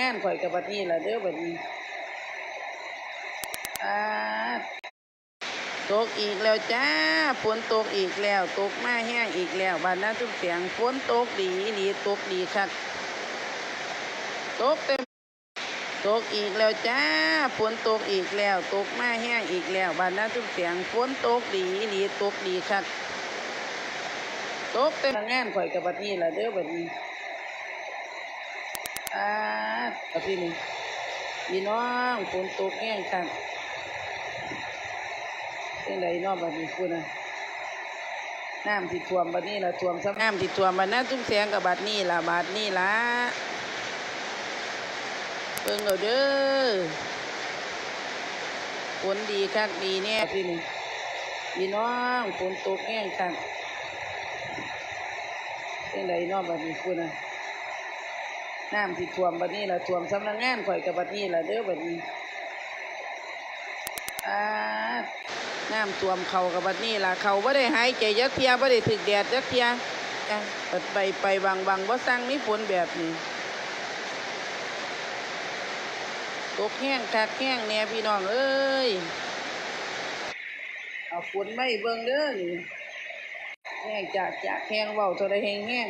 งานข่อยกับบัดนี้ล่ะเด้อบัดนี้อ่าตกอีกแล้วจ้าฝนตกอีกแล้ว ตกมาแห้งอีกแล้วบ้านนาทุกเสียงฝนตกดีดีตกดีคักตกเต็มตกอีกแล้วจ้าฝนตกอีกแล้ว ตกมาแห้งอีกแล้วบ้านนาทุกเสียงฝนตกดีดีตกดีคักตกเต็มงานข่อยกับบัดนี้ล่ะเด้อบัดนี้อ่า เอาพี่นี่พี่น้องฝนตกแห้งคันเป็นไรน้องบัดนี้คุณน่ะน้ำที่ท่วมบัดนี้ล่ะท่วมซ้ำน้ำที่ท่วมบัดนั้นตุ้มแสงกับบัดนี้ล่ะบัดนี้ล่ะเบิ่งเอาเด้อฝนดีคักดีแน่พี่นี่พี่น้องฝนตกแห้งคันเป็นไรน้องบัดนี้คุณน่ะ น้ำที่ท่วมบัดนี้ละท่วมสำนักงานข่อยกับบัดนี้ละเด้อบัดนี้อ่าน้ำท่วมเขากับบัดนี้ละเขาบ่ได้หายใจยักเทียบ่ได้ถึกแดดยักเทียจ้ะปัดไปไปบางบางบ่าสั่งมีฝนแบบนี้ตกแห้งคักแห้งแน่พี่น้องเอ้ยเอาฝนไม่เบิ่งเด้อนี่แห้งจากจากแห้งเว้าเท่าใดแห้งแห้ง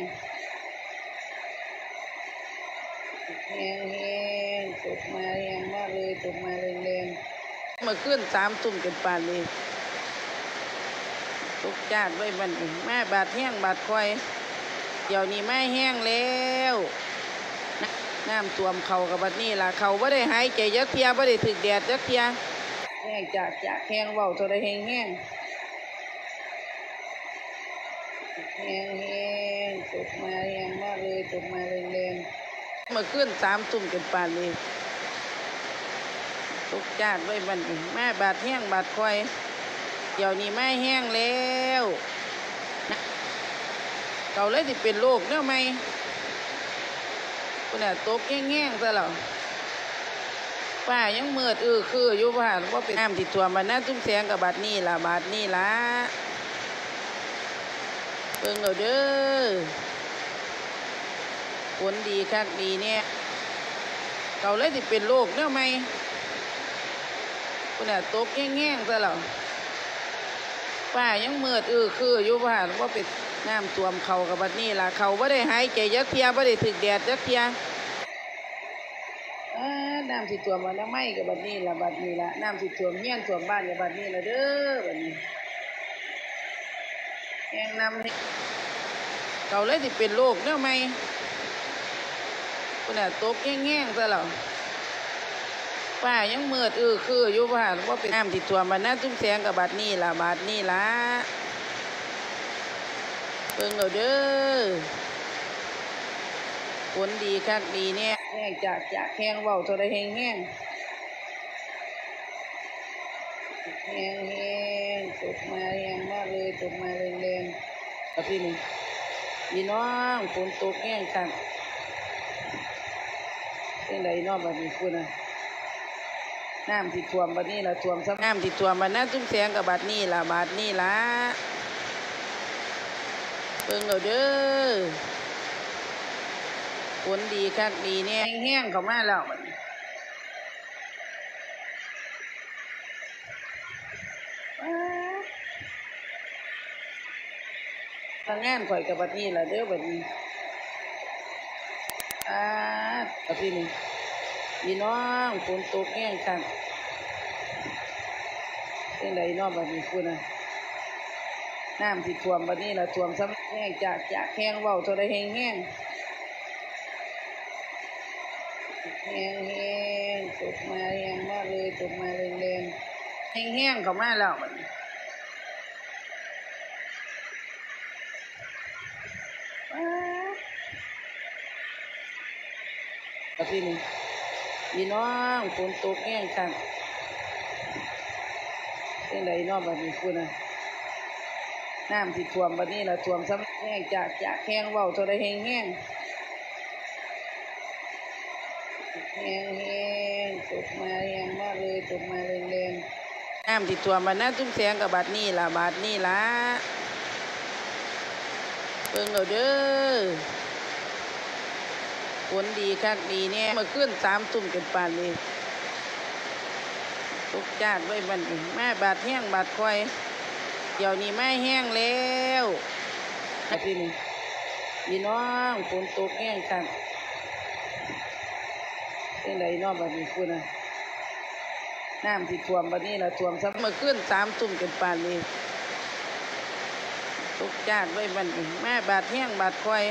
แห้งแห้งตกมาแรงมากเลยตกมาแรงแรงๆเมื่อคืนสามทุ่มกันปานเลยตกจากไว้บันนี้แม่บาดแห้งบาดคอย เดี๋ยวนี้แม่แห้งแล้วนะน้ำท่วมเขากับบัดนี้ล่ะเขาบ่ได้หายใจยักเทียบ่ได้ถึกแดดยักเทียแห้งจากจากแห้งเว้าเท่าใดแห้งแห้งแห้งแห้งตกมาแรงมากเลยตกมาแรงแรงๆเมื่อคืนสามทุ่มกันป่านเลยตกจาดไว้บันนี้แม่บาดแห้งบาดคอยเดี๋ยวนี้แม่แห้งแล้วนะเก่าเลยสิเป็นโรคเนี่ยไหมคุณน่ะตกแง่งๆซะแล้วป้ายังเมือดอือคืออยู่บ้านว่าเป็นน้ำติดตัวมันนะตุ้มแสงกับบาดนี่ล่ะบาดนี่ล่ะเบิ่งเอาเด้อ ผลดีคักดีเนี่ยเขาเลยสิเป็นโรคเนี่ยไหมคุณน่ะตกแง่งๆซะแล้วป้ายังเมือดอือคืออยู่บ้านว่าเป็นน้ำท่วมเขากับบัดนี้ล่ะเขาบ่ได้หายใจยักเทียบ่ได้ถึกแดดยักเทียน้ำที่ท่วมมันไม่กับบัดนี้ล่ะบัดนี้ล่ะน้ำที่ท่วมเฮียนท่วมบ้านกับบัดนี้ล่ะเด้อบัดนี้แห้งน้ำนี่เขาเลยสิเป็นโรคเนี่ยไหม คุณน่ะตกแง่งๆซะแล้วป้ายังมืดอือคืออยู่บ้าว่าเป็นน้ำที่ท่วมันนะตุ้มแสงกับบัดนี้ล่ะบาดนี้ล่ะเบิ่งเอาเด้อผลดีคักดีเนี่ยแห้งจากจากแห้งเว้าเท่าใดแห้งแห้งแห้งแห้งตกมาแรงมากเลยตกมาแรงแรงๆเอาพี่นี่พี่น้องฝนตกแห้งคัก เป็นไรนอกบัดนี้คุณน่ะน้ำที่ท่วมบัดนี้ละท่วมซ้ำน้ำที่ท่วมบัดนั้นตุ้มแสงกับบัดนี้ละบาดนี้ละเบิ่งเอาเด้อผลดีคักดีเนี่ยแห้งเข้ามาแล้วทางงานข่อยกับบัดนี้ละเด้อบัดนี้อ่า เอาพี่นี่พี่น้องฝนตกแห้งคันเป็นไรน้องบัดนี้คุณนะน้ำที่ท่วมบัดนี้ละท่วมซ้ำแห้งจากจากแห้งเว้าเท่าใดแห้งแห้งแห้งแห้งตกมาแห้งมากเลยตกมาแรงแรงๆแห้งแห้งเข้ามาแล้วบัดนี้ป๊าด เอาพี่นี่พี่น้องฝนตกแห้งคันเป็นไรน้องบัดนี้คุณนะน้ำที่ท่วมบัดนี้ล่ะท่วมซ้ำแห้งจากจากแห้งเว้าเท่าใดแห้งแห้งแห้งแห้งตกมาแห้งมากเลยตกมาแรงแรงๆน้ำที่ท่วมบัดนั้นตุ้มแสงกับบัดนี้ล่ะบาดนี้ล่ะเบิ่งเอาเด้อ ฝนดีคักดีเนี่ยมื่อคืนสามทุ่มเกันปานนี้ตกจาดไว้บันแม่บาดแห้งบาดคอย เดี๋ยวนี้ไม่แห้งแล้วนะพี่นี่พี่น้องฝนตกแห้งคักเป็นไรน้องบัดนี้คุณนะน้ำที่ท่วมบัดนี้ละท่วมซัเมื่อคืนสามทุ่มเกันปานนี้ตกจาดไว้บันแม่บาดแห้งบาดคอย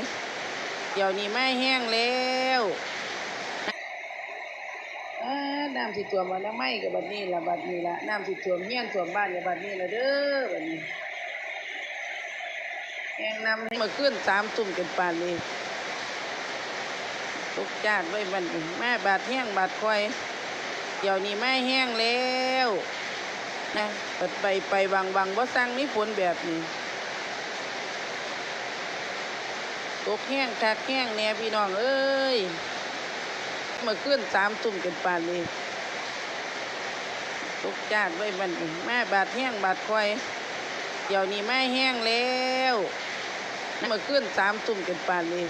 เดี๋ยวนี้ไม่แห้งแล้วน้ำที่ท่วมมาแล้วไม่กับบัดนี้ละบัดนี้ละน้ำที่ท่วเฮียนท่วบ้านกับบัดนี้ละเด้อบัดนี้แห้งน้ำมื่อคืนสามทุ่มกันปานนี้ตกจาดไว้บัดนี้แม่บาดแห้งบาดคอยเดี๋ยวนี้ไม่แห้งแล้วนะเปิดไปไปวังวังว่าสร้างมีฝนแบบนี้ ตกแห้งคักแห้งแน่พี่น้องเอ้ยเมื่อคืนสามทุ่มกันปานนี้ตกจาดไว้บัดนแม่บาดแห้งบาดคอยเดี๋ยวนี้ไม่แห้งแล้วเมื่อคืนสามทุ่มกันปานนี้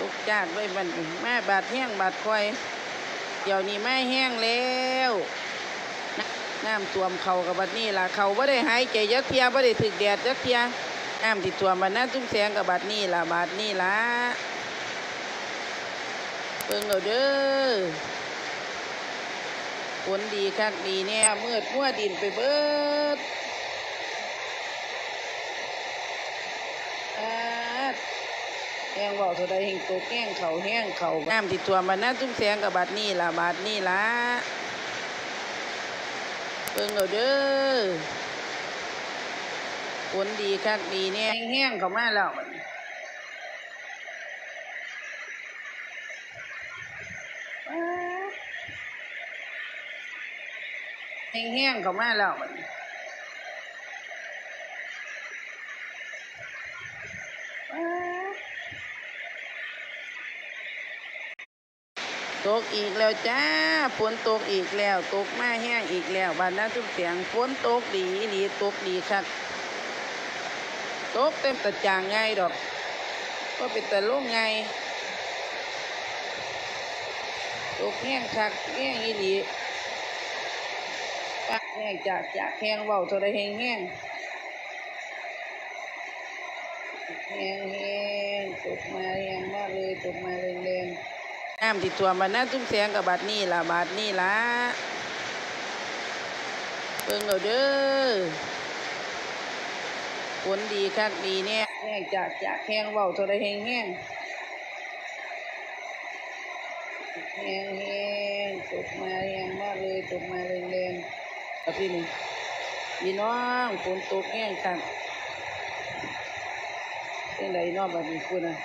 ตกจาดไว้บัดนแม่บาดแห้งบาดคอยเดี๋ยวนี้ไม่แห้งแล้วน้ำท่วมเขากับบัดนี้ล่ะเขาบ่ได้หายใจยักเทียบ่ได้ถึกแดดยักเทีย น้ำที่ท่วมบัดนั้นตุ้มแสงกับบาดนี้ล่ะบาดนี้ล่ะเบิ่งเอาเด้อฝนดีคักดีเนี่ยมืดมัวดินไปเบิดอาดแห้งเว่าเท่าใดแห่งตกแห้งเขาแห้งเขาน้ำที่ท่วมบัดนั้นตุ้มแสงกับบาดนี้ล่ะบาดนี้ล่ะเบิ่งเอาเด้อ ฝนดีคักดีเนี่ยแห้งเข้ามาแล้วบัดนี้ป๊าแห้งๆเข้ามาแล้วบัดนี้ป๊าตกอีกแล้วจ้าฝนตกอีกแล้ว ตกมาแห้งอีกแล้วบ้านนั้นทุกเสียงฝนตกดีอีตกดีคัก ตกเต็มตะจางไงดอกก็เป็นตะลงไงตกแห้งคักแห้งอีหลีปักแห้งจากจากแห้งเบาเท่าไรแห้งแห้งแห้งแห้งตกมาแห้งมากเลยตกมาแรงแรงๆน้ำที่ท่วมบัดนั้นตุ้มแสงกับบาดนี้ล่ะบาดนี้ล่ะเบิ่งเอาเด้อ ฝนดีคักดีเนี่ยแห้งจากจากแห้งเบาเท่าไรแห้งแห้งแห้งแห้งตกมาแห้งมากเลยตกมาแรงแรงๆครับพี่นี่พี่น้องฝนตกแห้งคักเป็นไรน้องบัดนี้คุณนะ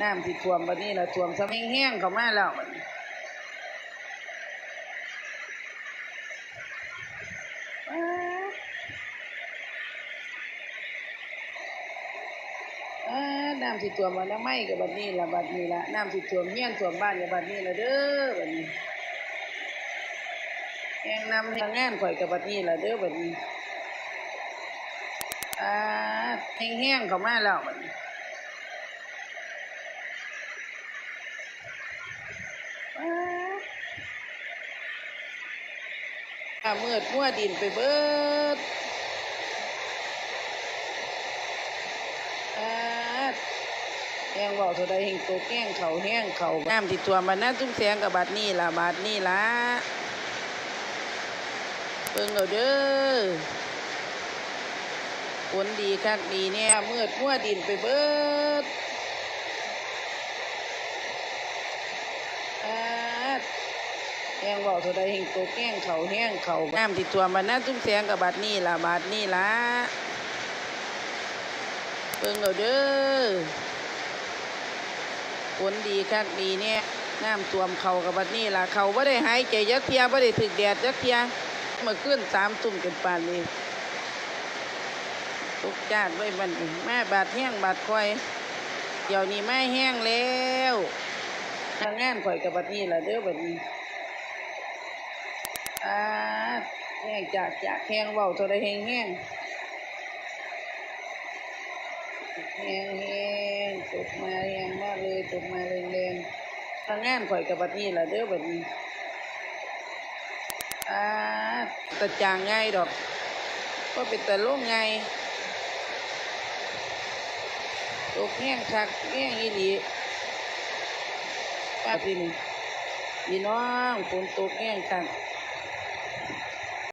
น้ำที่ท่วมบัดนี้ละท่วมซ้ำแห้งๆเข้ามาแล้วบัดนี้ป๊าด อ่า น้ำที่ท่วมาแล้วไม่กับบัดนี้ละบัดนี้ละน้ำที่ท่วเฮียนท่วบ้านกับบัดนี้ละเด้อบัดนี้แหงนำแหงงานข่อยกับบัดนี้ละเด้อบัดนี้อ่าแห้งแห้งๆเข้ามาแล้วบัดนี้อ่ามืดมัวดินไปเบิด อาด แห้งเบาเท่าใดแห้งตกแห้งเขาแห้งเขาน้ำที่ท่วมบัดนั้นตุ้มแสงกับบาดนี้ล่ะบาดนี้ล่ะเบิ่งเอาเด้อฝนดีคักดีเนี่ยเมืดมัวดินไปเบิดแห้งเบาเท่าใดแห้งตกแห้งเขาแห้งเขาน้ำที่ท่วมบัดนั้นตุ้มแสงกับบาดนี้ล่ะบาดนี้ล่ะเบิ่งเอาเด้อ ฝนดีคักดีเนี่ยน้ำท่วมเขากับบัดนี้ล่ะเขาบ่ได้หายใจยักเทียบ่ได้ถึกแดดยักเทียเมื่อคืนสามทุ่มกันปานนี้ตกจาดไว้บันแม่บาดแห้งบาดคอยเดี๋ยวนี้ไม่แห้งแล้วทางงานข่อยกับบัดนี้ล่ะเด้อบัดนี้อ่าแห้งจากจากแห้งเว้าเท่าใดแห้งแห้งแห้งแห้ง ตกมาแรงมากเลยตกมาแรงๆทางงานข่อยกับบัดนี้ล่ะเด้อแบัดนี้อ่าตะจางง่ายดอก ก็เป็นตะโล่งง่ายตกแห้งคักแห้งอีหลีป้าพี่นี่พี่น้องฝนตกแห้งคัก